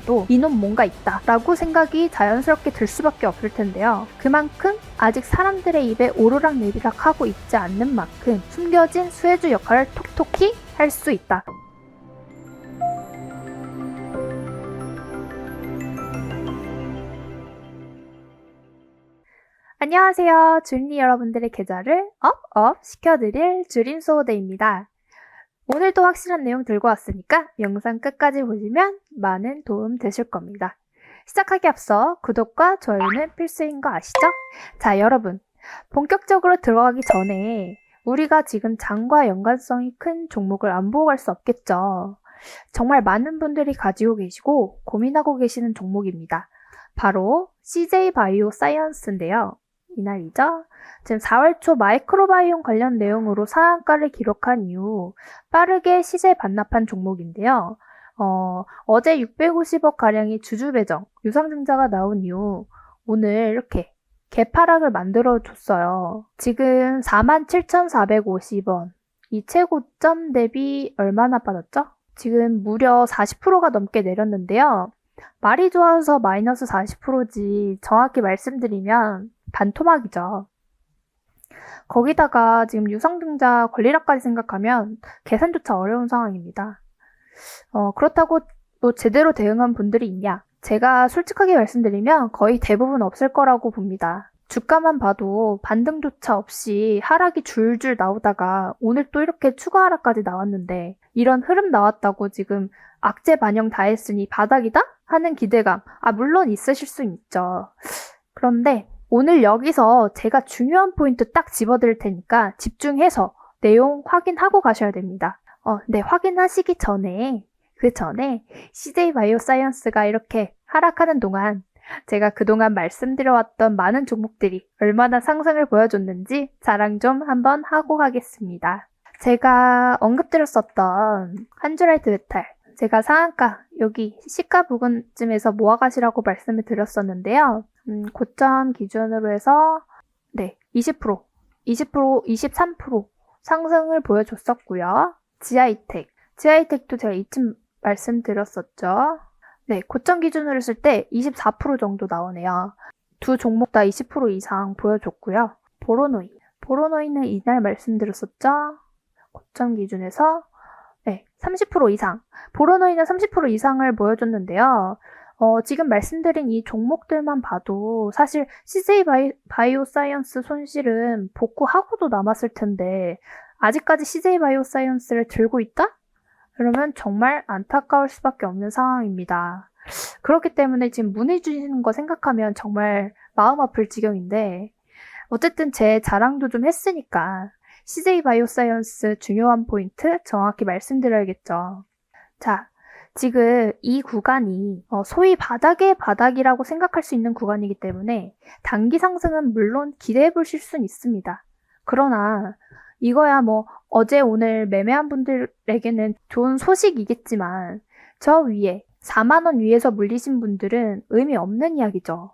도 이놈 뭔가 있다 라고 생각이 자연스럽게 들 수밖에 없을 텐데요. 그만큼 아직 사람들의 입에 오르락 내리락 하고 있지 않는 만큼 숨겨진 수혜주 역할을 톡톡히 할 수 있다. 안녕하세요. 줄리 여러분들의 계좌를 업업 시켜드릴 줄임 소호대입니다. 오늘도 확실한 내용 들고 왔으니까 영상 끝까지 보시면 많은 도움 되실 겁니다. 시작하기 앞서 구독과 좋아요는 필수인 거 아시죠? 자, 여러분. 본격적으로 들어가기 전에 우리가 지금 장과 연관성이 큰 종목을 안 보고 갈 수 없겠죠. 정말 많은 분들이 가지고 계시고 고민하고 계시는 종목입니다. 바로 CJ 바이오 사이언스인데요. 이날이죠. 지금 4월 초 마이크로바이옴 관련 내용으로 상한가를 기록한 이후 빠르게 시세 반납한 종목인데요. 어, 어제 650억 가량의 주주 배정, 유상증자가 나온 이후 오늘 이렇게 개파락을 만들어 줬어요. 지금 47,450원. 이 최고점 대비 얼마나 빠졌죠? 지금 무려 40%가 넘게 내렸는데요. 말이 좋아서 마이너스 40%지 정확히 말씀드리면 반토막이죠. 거기다가 지금 유상증자 권리락까지 생각하면 계산조차 어려운 상황입니다. 어, 그렇다고 또 제대로 대응한 분들이 있냐? 제가 솔직하게 말씀드리면 거의 대부분 없을 거라고 봅니다. 주가만 봐도 반등조차 없이 하락이 줄줄 나오다가 오늘 또 이렇게 추가 하락까지 나왔는데 이런 흐름 나왔다고 지금 악재 반영 다 했으니 바닥이다? 하는 기대감. 아, 물론 있으실 수 있죠. 그런데 오늘 여기서 제가 중요한 포인트 딱 집어드릴 테니까 집중해서 내용 확인하고 가셔야 됩니다. 어, 네, 확인하시기 전에, 그 전에 CJ 바이오사이언스가 이렇게 하락하는 동안 제가 그동안 말씀드려왔던 많은 종목들이 얼마나 상승을 보여줬는지 자랑 좀 한번 하고 가겠습니다. 제가 언급드렸었던 한주라이트 메탈, 제가 상한가 여기 시가 부근쯤에서 모아가시라고 말씀을 드렸었는데요. 음, 고점 기준으로 해서 네, 20%, 20%, 23% 상승을 보여줬었고요. 지아이텍, 지아이텍도 제가 이쯤 말씀드렸었죠. 네, 고점 기준으로 했을 때 24% 정도 나오네요. 두 종목 다 20% 이상 보여줬고요. 보로노이, 보로노이는 이날 말씀드렸었죠. 고점 기준에서 네, 30% 이상. 보로노이는 30% 이상을 보여줬는데요. 어, 지금 말씀드린 이 종목들만 봐도 사실 CJ 바이, 바이오사이언스 손실은 복구하고도 남았을 텐데 아직까지 CJ 바이오사이언스를 들고 있다? 그러면 정말 안타까울 수밖에 없는 상황입니다. 그렇기 때문에 지금 문의 주시는 거 생각하면 정말 마음 아플 지경인데 어쨌든 제 자랑도 좀 했으니까 CJ 바이오사이언스 중요한 포인트 정확히 말씀드려야겠죠. 자, 지금 이 구간이 어, 소위 바닥의 바닥이라고 생각할 수 있는 구간이기 때문에 단기 상승은 물론 기대해 보실 수는 있습니다. 그러나 이거야 뭐 어제 오늘 매매한 분들에게는 좋은 소식이겠지만 저 위에 4만원 위에서 물리신 분들은 의미 없는 이야기죠.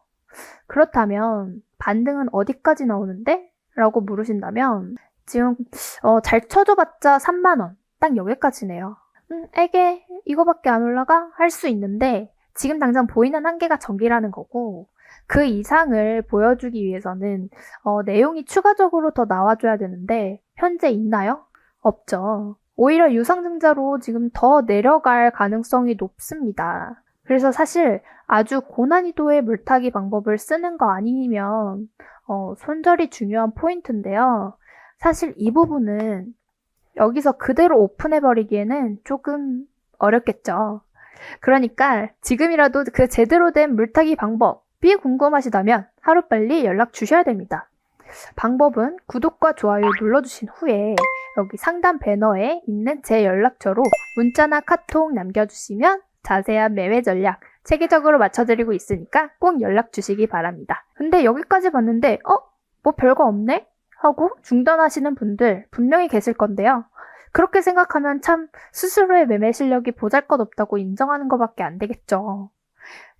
그렇다면 반등은 어디까지 나오는데? 라고 물으신다면 지금 어, 잘 쳐줘봤자 3만원 딱 여기까지네요. 음, 에게 이거밖에 안 올라가? 할 수 있는데 지금 당장 보이는 한계가 저기라는 거고 그 이상을 보여주기 위해서는 어, 내용이 추가적으로 더 나와줘야 되는데 현재 있나요? 없죠. 오히려 유상증자로 지금 더 내려갈 가능성이 높습니다. 그래서 사실 아주 고난이도의 물타기 방법을 쓰는 거 아니면 어, 손절이 중요한 포인트인데요. 사실 이 부분은 여기서 그대로 오픈해버리기에는 조금 어렵겠죠. 그러니까 지금이라도 그 제대로 된 물타기 방법이 궁금하시다면 하루빨리 연락 주셔야 됩니다. 방법은 구독과 좋아요 눌러주신 후에 여기 상단 배너에 있는 제 연락처로 문자나 카톡 남겨주시면 자세한 매매 전략 체계적으로 맞춰드리고 있으니까 꼭 연락 주시기 바랍니다. 근데 여기까지 봤는데 어? 뭐 별거 없네? 하고 중단하시는 분들 분명히 계실 건데요. 그렇게 생각하면 참 스스로의 매매 실력이 보잘것 없다고 인정하는 것밖에 안 되겠죠.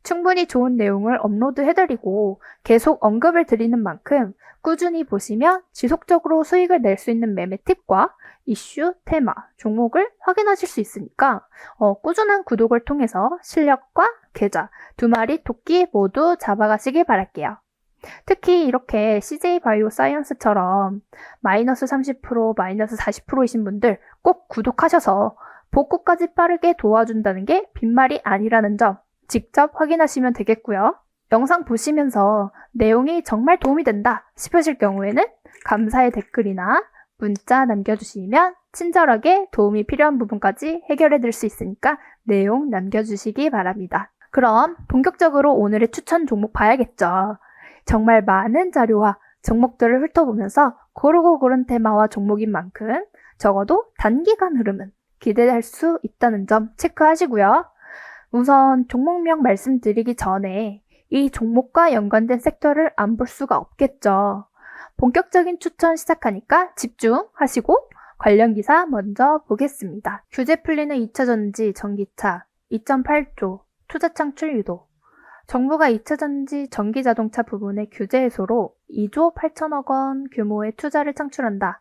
충분히 좋은 내용을 업로드 해드리고 계속 언급을 드리는 만큼 꾸준히 보시면 지속적으로 수익을 낼 수 있는 매매 팁과 이슈, 테마, 종목을 확인하실 수 있으니까 어, 꾸준한 구독을 통해서 실력과 계좌 두 마리 토끼 모두 잡아가시길 바랄게요. 특히 이렇게 CJ 바이오 사이언스처럼 마이너스 30%, 마이너스 40%이신 분들 꼭 구독하셔서 복구까지 빠르게 도와준다는 게 빈말이 아니라는 점 직접 확인하시면 되겠고요. 영상 보시면서 내용이 정말 도움이 된다 싶으실 경우에는 감사의 댓글이나 문자 남겨주시면 친절하게 도움이 필요한 부분까지 해결해 드릴 수 있으니까 내용 남겨주시기 바랍니다. 그럼 본격적으로 오늘의 추천 종목 봐야겠죠. 정말 많은 자료와 종목들을 훑어보면서 고르고 고른 테마와 종목인 만큼 적어도 단기간 흐름은 기대할 수 있다는 점 체크하시고요. 우선 종목명 말씀드리기 전에 이 종목과 연관된 섹터를 안 볼 수가 없겠죠. 본격적인 추천 시작하니까 집중하시고 관련 기사 먼저 보겠습니다. 규제 풀리는 2차전지 전기차 2.8조 투자 창출 유도 정부가 2차전지 전기자동차 부분의 규제 해소로 2조 8천억 원 규모의 투자를 창출한다.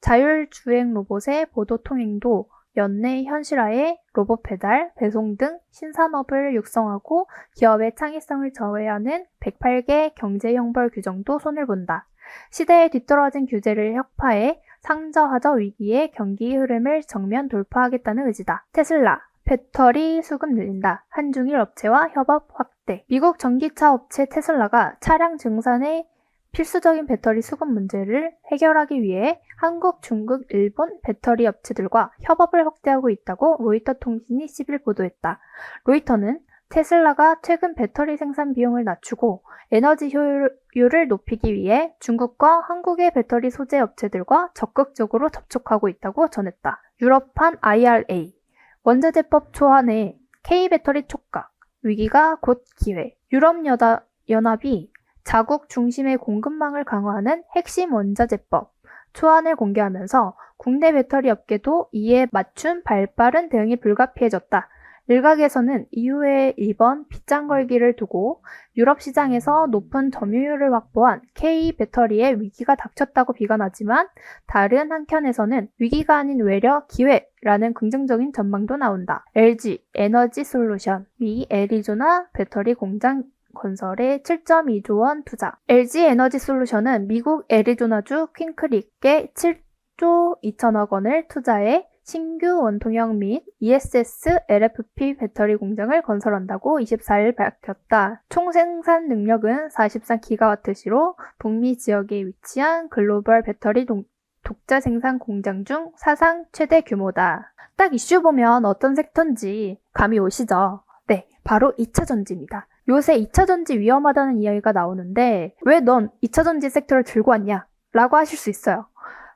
자율주행 로봇의 보도 통행도 연내 현실화에 로봇 배달, 배송 등 신산업을 육성하고 기업의 창의성을 저해하는 108개 경제형벌 규정도 손을 본다. 시대에 뒤떨어진 규제를 혁파해 상저하저 위기의 경기 흐름을 정면 돌파하겠다는 의지다. 테슬라, 배터리 수급 늘린다. 한중일 업체와 협업 확대. 미국 전기차 업체 테슬라가 차량 증산의 필수적인 배터리 수급 문제를 해결하기 위해 한국, 중국, 일본 배터리 업체들과 협업을 확대하고 있다고 로이터 통신이 10일 보도했다. 로이터는 테슬라가 최근 배터리 생산 비용을 낮추고 에너지 효율을 높이기 위해 중국과 한국의 배터리 소재 업체들과 적극적으로 접촉하고 있다고 전했다. 유럽판 IRA 원자재법 초안에 K배터리 촉각 위기가 곧 기회 유럽연합이 자국 중심의 공급망을 강화하는 핵심 원자재법 초안을 공개하면서 국내 배터리 업계도 이에 맞춘 발빠른 대응이 불가피해졌다. 일각에서는 이후에 이번 빗장 걸기를 두고 유럽 시장에서 높은 점유율을 확보한 K 배터리의 위기가 닥쳤다고 비관하지만 다른 한켠에서는 위기가 아닌 외려 기회라는 긍정적인 전망도 나온다. LG 에너지 솔루션 미 애리조나 배터리 공장 건설에 7.2조 원 투자. LG 에너지 솔루션은 미국 애리조나주 퀸크릭에 7조 2천억 원을 투자해 신규 원통형 및 ESS LFP 배터리 공장을 건설한다고 24일 밝혔다. 총 생산 능력은 43기가와트시로 북미 지역에 위치한 글로벌 배터리 동, 독자 생산 공장 중 사상 최대 규모다. 딱 이슈 보면 어떤 섹터인지 감이 오시죠? 네, 바로 2차 전지입니다. 요새 2차 전지 위험하다는 이야기가 나오는데 왜 넌 2차 전지 섹터를 들고 왔냐? 라고 하실 수 있어요.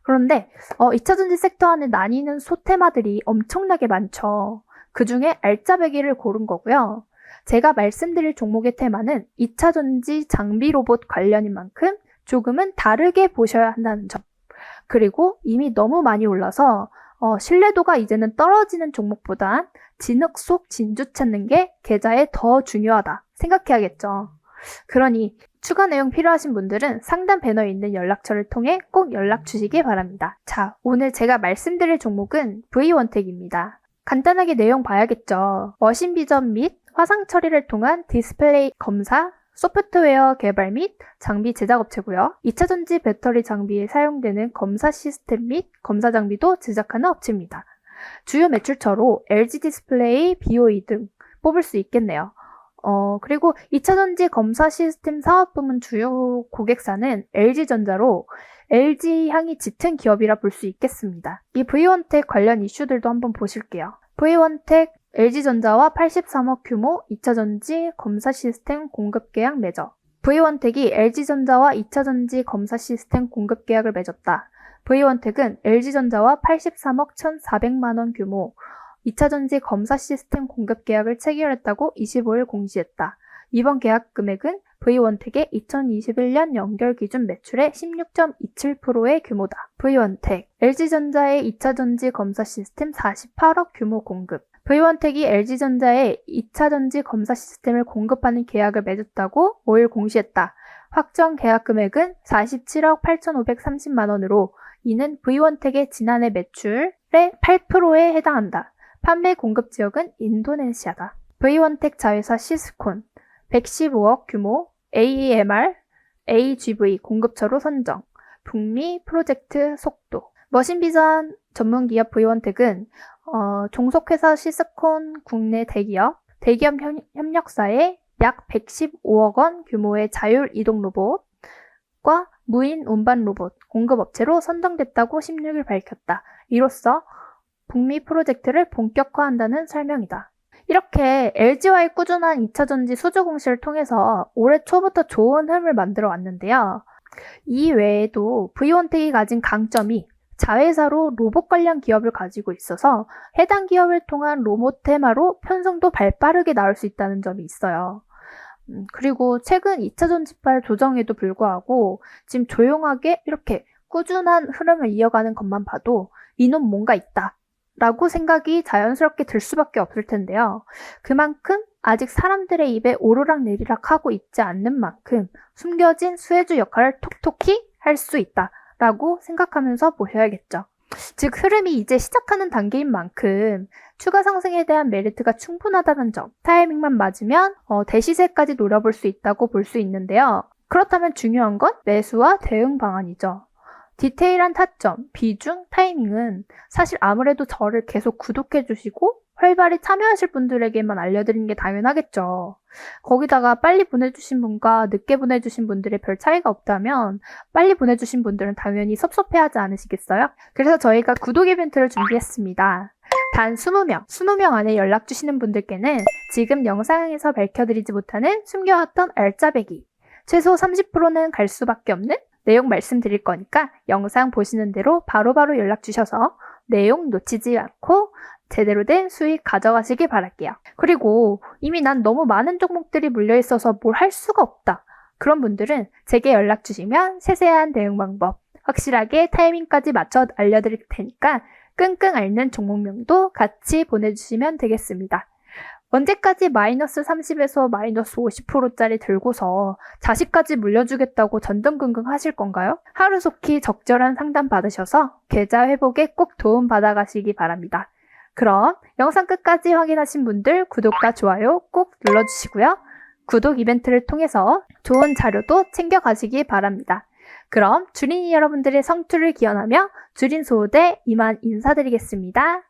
그런데 어, 2차 전지 섹터 안에 나뉘는 소테마들이 엄청나게 많죠. 그 중에 알짜배기를 고른 거고요. 제가 말씀드릴 종목의 테마는 2차 전지 장비 로봇 관련인 만큼 조금은 다르게 보셔야 한다는 점. 그리고 이미 너무 많이 올라서 어, 신뢰도가 이제는 떨어지는 종목보단 진흙 속 진주 찾는 게 계좌에 더 중요하다 생각해야겠죠. 그러니 추가 내용 필요하신 분들은 상단 배너에 있는 연락처를 통해 꼭 연락 주시기 바랍니다. 자, 오늘 제가 말씀드릴 종목은 V원택입니다. 간단하게 내용 봐야겠죠. 머신 비전 및 화상 처리를 통한 디스플레이 검사, 소프트웨어 개발 및 장비 제작 업체고요. 2차 전지 배터리 장비에 사용되는 검사 시스템 및 검사 장비도 제작하는 업체입니다. 주요 매출처로 LG 디스플레이, BOE 등 뽑을 수 있겠네요. 어, 그리고 2차전지 검사 시스템 사업 부문 주요 고객사는 LG전자로 LG 향이 짙은 기업이라 볼 수 있겠습니다. 이 V원텍 관련 이슈들도 한번 보실게요. V원텍 LG전자와 83억 규모 2차전지 검사 시스템 공급 계약 맺어. V원텍이 LG전자와 2차전지 검사 시스템 공급 계약을 맺었다. V원텍은 LG전자와 83억 1,400만원 규모 2차전지 검사 시스템 공급 계약을 체결했다고 25일 공시했다. 이번 계약 금액은 V원텍의 2021년 연결 기준 매출의 16.27%의 규모다. V원텍, LG전자의 2차전지 검사 시스템 48억 규모 공급, V원택이 LG전자에 2차 전지 검사 시스템을 공급하는 계약을 맺었다고 5일 공시했다. 확정 계약 금액은 47억 8,530만 원으로 이는 V원택의 지난해 매출의 8%에 해당한다. 판매 공급 지역은 인도네시아다. V원택 자회사 시스콘 115억 규모 AEMR AGV 공급처로 선정. 북미 프로젝트 속도. 머신 비전 전문 기업 V원택은 어, 종속회사 시스콘 국내 대기업, 대기업 협- 협력사에 약 115억 원 규모의 자율 이동 로봇과 무인 운반 로봇 공급업체로 선정됐다고 16일 밝혔다. 이로써 북미 프로젝트를 본격화한다는 설명이다. 이렇게 LG와의 꾸준한 2차 전지 수주 공시를 통해서 올해 초부터 좋은 흐름을 만들어 왔는데요. 이 외에도 V원택이 가진 강점이 자회사로 로봇 관련 기업을 가지고 있어서 해당 기업을 통한 로봇 테마로 편성도 발빠르게 나올 수 있다는 점이 있어요. 음, 그리고 최근 2차 전지발 조정에도 불구하고 지금 조용하게 이렇게 꾸준한 흐름을 이어가는 것만 봐도 이놈 뭔가 있다. 라고 생각이 자연스럽게 들 수밖에 없을 텐데요. 그만큼 아직 사람들의 입에 오르락 내리락 하고 있지 않는 만큼 숨겨진 수혜주 역할을 톡톡히 할 수 있다. 라고 생각하면서 보셔야겠죠. 즉, 흐름이 이제 시작하는 단계인 만큼 추가 상승에 대한 메리트가 충분하다는 점, 타이밍만 맞으면 어, 대시세까지 노려볼 수 있다고 볼 수 있는데요. 그렇다면 중요한 건 매수와 대응 방안이죠. 디테일한 타점, 비중, 타이밍은 사실 아무래도 저를 계속 구독해 주시고 활발히 참여하실 분들에게만 알려드리는 게 당연하겠죠. 거기다가 빨리 보내주신 분과 늦게 보내주신 분들의 별 차이가 없다면 빨리 보내주신 분들은 당연히 섭섭해하지 않으시겠어요? 그래서 저희가 구독 이벤트를 준비했습니다. 단 20명, 20명 안에 연락 주시는 분들께는 지금 영상에서 밝혀드리지 못하는 숨겨왔던 알짜배기, 최소 30%는 갈 수밖에 없는 내용 말씀드릴 거니까 영상 보시는 대로 바로 바로 연락 주셔서 내용 놓치지 않고 제대로 된 수익 가져가시길 바랄게요. 그리고 이미 난 너무 많은 종목들이 물려 있어서 뭘 할 수가 없다. 그런 분들은 제게 연락 주시면 세세한 대응 방법, 확실하게 타이밍까지 맞춰 알려드릴 테니까 끙끙 앓는 종목명도 같이 보내주시면 되겠습니다. 언제까지 마이너스 30에서 마이너스 50%짜리 들고서 자식까지 물려주겠다고 전전긍긍 하실 건가요? 하루속히 적절한 상담 받으셔서 계좌 회복에 꼭 도움 받아가시기 바랍니다. 그럼 영상 끝까지 확인하신 분들 구독과 좋아요 꼭 눌러주시고요. 구독 이벤트를 통해서 좋은 자료도 챙겨가시기 바랍니다. 그럼 주린이 여러분들의 성투를 기원하며 주린 소호대 이만 인사드리겠습니다.